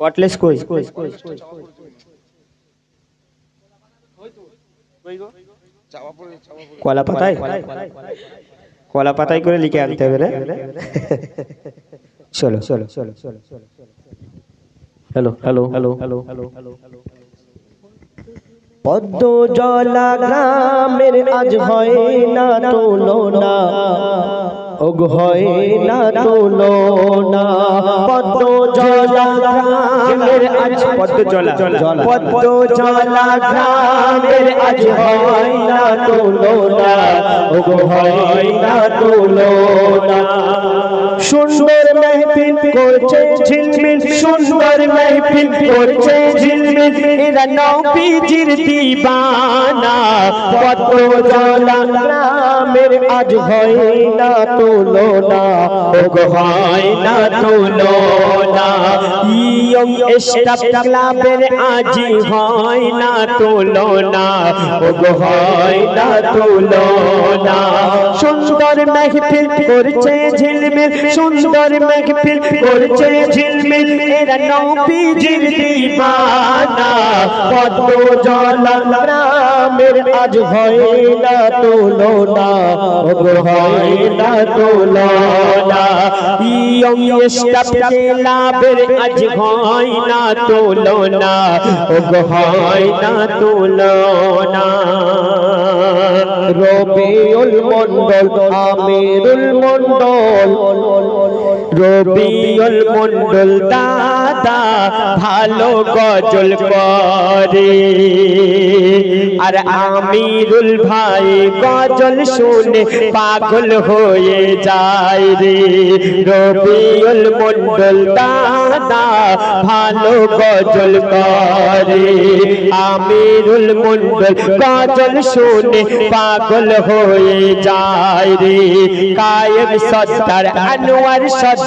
কটলেস কই কলা পাতায়? কলা পাতায় করে লিখে আনতে হবে রে চলো চলো চলো চলো hello hello hello hello hello পদ্ম জলা গ্রামের আজ হয় না তুলনা। ওগ হয় না তুলনা। পদ্ম পদ্ম জলা। পদ্ম জলা। গ্রামের আজ হয় না তুলনা। হয় না তুলনা। সুন্দর করছে, ঝিলমিল সুন্দর মেহফিল করছে, ঝিলমিল। এরা নবীজির দিবানা, কত জলা গ্রামের আজ হয় না তুলনা, ওগ হয় না তুলনা। ইয়ং স্টাফ ক্লাবের আজ হয় না তুলনা, ওগ হয় না তুলনা। সুন্দর মেহফিল করছে, ঝিলমিল সুন্দর মেঘফিল করছে ঝিলমিল, এরা নবীজির দিবানা। পদ্ম জল গ্রামের আজ হয় না তুলনা ওগো হয় না তুলনা। ইয়ং স্টাফ লাভের আজ হয় না তুলনা ওগো হয় না তুলনা। রবিউল মন্ডল আমিরুল মন্ডল রবিউল মন্ডল দাদা ভালো গজল করে। আর আমিরুল ভাই গজল শুনে পাগল হয়ে যায় রে। রবিউল মন্ডল দাদা ভালো গজল করে। আমিরুল মন্ডল গজল শুনে পাগল হয়ে যায় রে। কায়েম সত্তার আনোয়ার সত্তার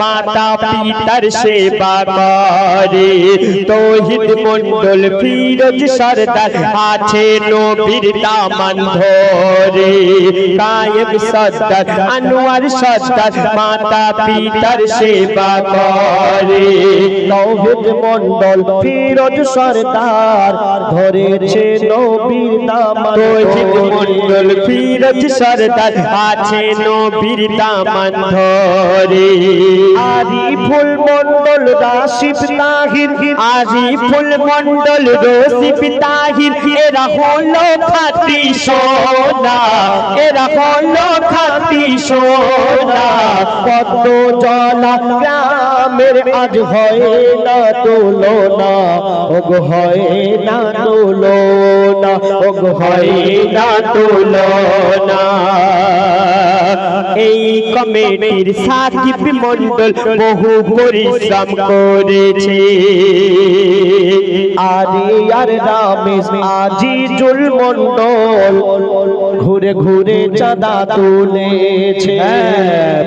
মাতা পিতার সেবা করে। তৌহিদ মন্ডল ফিরোজ সরদার আছে নবীর দামান ধরে। কায়েম সত্তার আনোয়ার সত্তার মাতা পিতার সেবা করে। তৌহিদ মন্ডল ফিরোজ সরদার ধরেছে নবীর দামান তৌহিদ মন্ডল ফিরোজ সরদার আছে নবীর দামান ধরে। আরিফুল মন্ডল রাশিদ তাহির আরিফুল মন্ডল রশিদ তাহির। এরা হলো খাতি সোনা, এরা হলো খাতি সোনা। কত জলা গ্রামের আজ হয় না তুলনা, ওগ হয় না তুলনা, ওগ হয় না তুলনা। এই কমিটির সাকিব মন্ডল বহু পরিশ্রম করেছে। আরিয়ার রামেশ আজিজুল মন্ডল ঘুরে ঘুরে চাঁদা তুলেছে।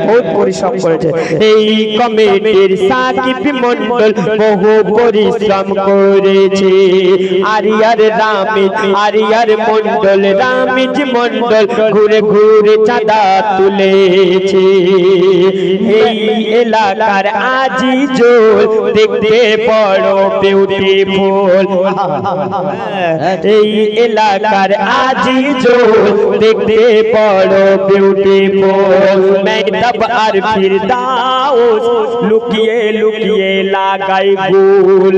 বহুত পরিশ্রম করেছে। এই কমিটির সাকিব মন্ডল বহু পরিশ্রম করেছে। আরিয়ার রামিজ আরিয়ার মন্ডল রামিজ মন্ডল ঘুরে ঘুরে চাঁদা তুলেছে। এই এলাকার আজি জোল দেখতে বড় বিউটিফুল এই এলাকার আজি জোল দেখতে বড় বিউটিফুল মেহতাব আর ফিরদাউস লুকিয়ে লুকিয়ে লাগাই গুল।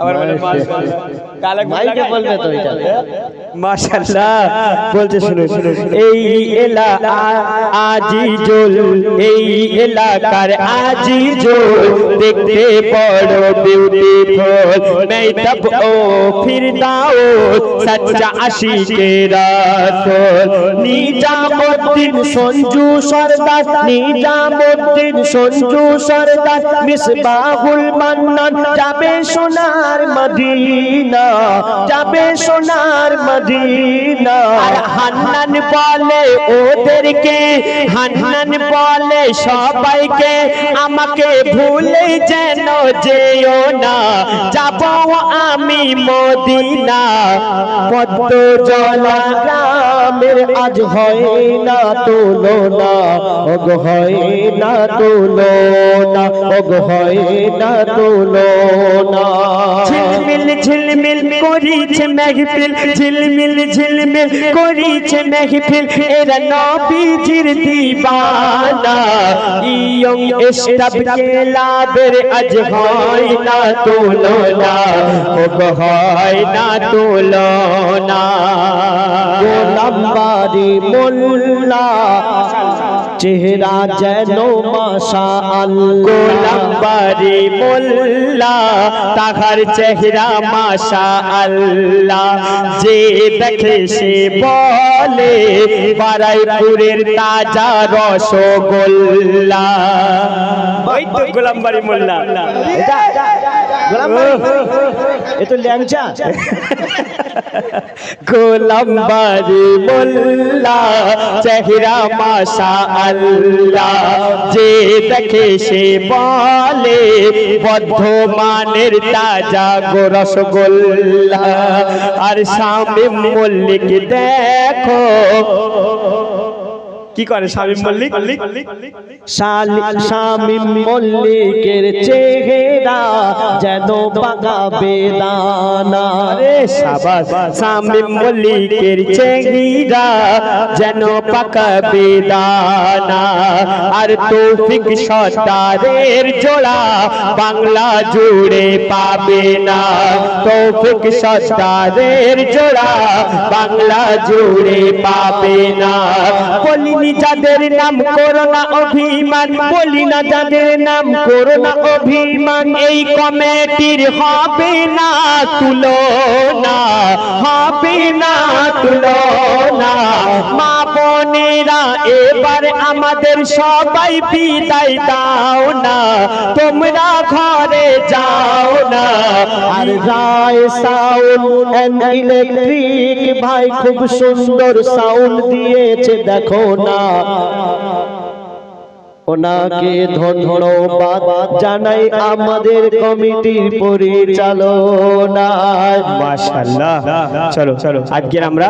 আবার বলে মাশাআল্লাহ মাইকে বলবে তো এটা। মাশাআল্লাহ এই এলা আজি জোল এই এলাকার আজি জোল দেখতে বড় বিউটিফুল মেহতাব ও ফিরদাও সচ্চা আশিকে রাসূল। নিজামুদ্দিন সঞ্জু সরদার, নিজামুদ্দিন সঞ্জু সরদার, মিসবাহুল মান্নান, যাবে সোনার মদিনা, যাবে সোনার মদিনা। আর হান্নান বলে ওদেরকে, হান্নান বলে সবাইকে। আমাকে ভুলে যেন যেও না, যাব আমি মদিনা। পদ্ম জলা নামের আজ হয় না তুলনা ওগ হয় না তুলনা ওগ হয় না তুলনা ঝিলমিল ঝিলমিল করিছে মেহফিল ঝিলমিল ঝিলমিল করিছে মেহফিল এরা নবীজির দিবানা। ইয়ং এসব কেলাদের আজ হয় না তুলনা ও হয় না তুলনা গোলাম্বারি মোল্লা চেহারা যেন মাশা আল্লাহ গোলাম্বারি মোল্লা তাহার চেহারা মাশা আল্লাহ যে দেখে সে বলে বারাইপুরের তাজা রসগোল্লা। ওই তো মোল্লা। এ তো ল্যাংচা। গোলাম্বারি মোল্লা, চেহারা মাশা আল্লাহ যে দেখে সে বলে, বর্ধমানের তাজা গো রসগোল্লা। আর স্বামী মল্লিক দেখো কি করে? স্বামী মল্লিক? স্বামী মল্লিকের চেহারা যেন পাকা বেদানা। আরে সাবাস স্বামী মল্লিকের চেহিরা যেন পাকা বেদানা। আর তৌফিক সত্তারের জোড়া বাংলা জুড়ে পাবে না। তৌফিক সত্তারের জোড়া বাংলা জুড়ে পাবে না। বলিনি যাদের নাম করোনা অভিমান, বলি না যাদের নাম করোনা অভিমান, এই কমিটির হবে না, তুলনা, হবে না, তুলনা। মা বোনেরা এবার আমাদের সবাই বিদায় দাও না তোমরা ঘরে যাও না। আর রায় সাউন্ড এন্ড ইলেকট্রিক ভাই খুব সুন্দর সাউন্ড দিয়েছে দেখো না। ওনাকে ধন্যবাদ জানাই আমাদের কমিটির পরিচালনায়। মাশাআল্লাহ। চলো চলো। আজকের আমরা